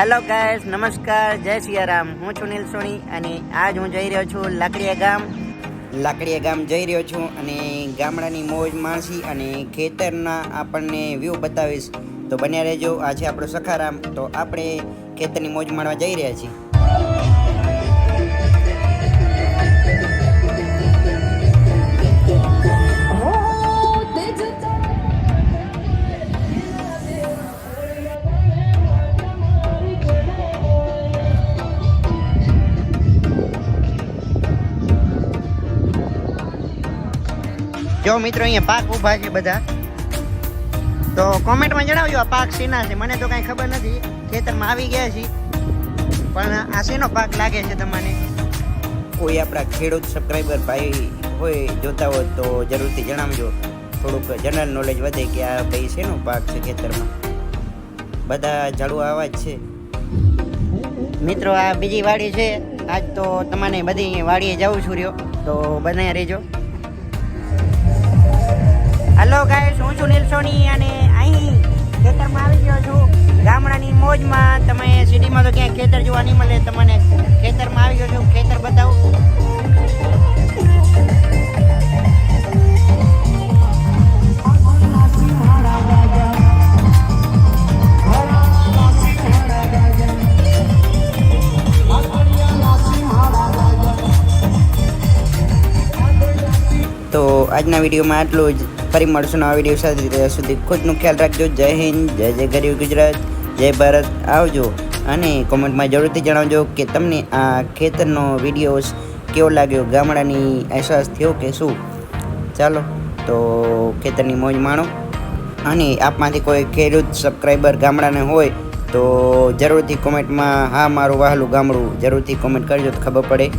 Hello guys નમસ્કાર, જય સિયારામ. હું છું નીલ સોની અને આજ હું જઈ રહ્યો છું લાકડીયા ગામ. લાકડીયા ગામ જઈ રહ્યો છું અને ગામડાની મોજ માણસી અને ખેતરના આપણને વ્યૂ બતાવીશ. તો બન્યા રહેજો આજે આપણો સખારામ. તો આપણે ખેતરની મોજ માણવા જઈ રહ્યા છીએ. જો મિત્રો અહીંયા પાક ઊભા છે બધા. તો કોમેન્ટમાં જણાવજો આ પાક શેના છે. મને તો કાંઈ ખબર નથી. ખેતરમાં આવી ગયા છીએ. પણ આ શેનો પાક લાગે છે તમને? કોઈ આપણા ખેડૂત સબસ્ક્રાઈબર ભાઈ હોય જોતા હોય તો જરૂરથી જણાવજો. થોડુંક જનરલ નોલેજ વધે કે આ ભાઈ શેનો પાક છે ખેતરમાં. બધા ઝાડવા આવા જ છે. મિત્રો આ બીજી વાડી છે. આજ તો તમને બધી વાડીએ જાઉં છું રહ્યો. તો બનાવી રહેજો. હલો ગાઈસ હું છું નીલ સોની અને અહીં ખેતરમાં આવી ગયો છું. ગામડાની મોજમાં તમે સિટીમાં તો ક્યાંય ખેતર જોવા નહીં મળે, તમને ખેતરમાં આવી ગયો છું. ખેતર બતાવું. તો આજના વિડીયોમાં આટલું જ. ફરી મળશું નવા વીડિયો સાથે. ત્યાં સુધી ખુદનું ખ્યાલ રાખજો. જય હિન્દ, જય જય ગરીબ ગુજરાત, જય ભારત. આવજો અને કોમેન્ટમાં જરૂરથી જણાવજો કે તમને આ ખેતરનો વીડિયો કેવો લાગ્યો? ગામડાની અહેસાસ થયો કે શું? ચાલો તો ખેતરની મોજ માણો. અને આપમાંથી કોઈ ખેડૂત સબસ્ક્રાઈબર ગામડાને હોય તો જરૂરથી કોમેન્ટમાં, હા, મારું વહાલું ગામડું. જરૂરથી કોમેન્ટ કરજો તો ખબર પડે.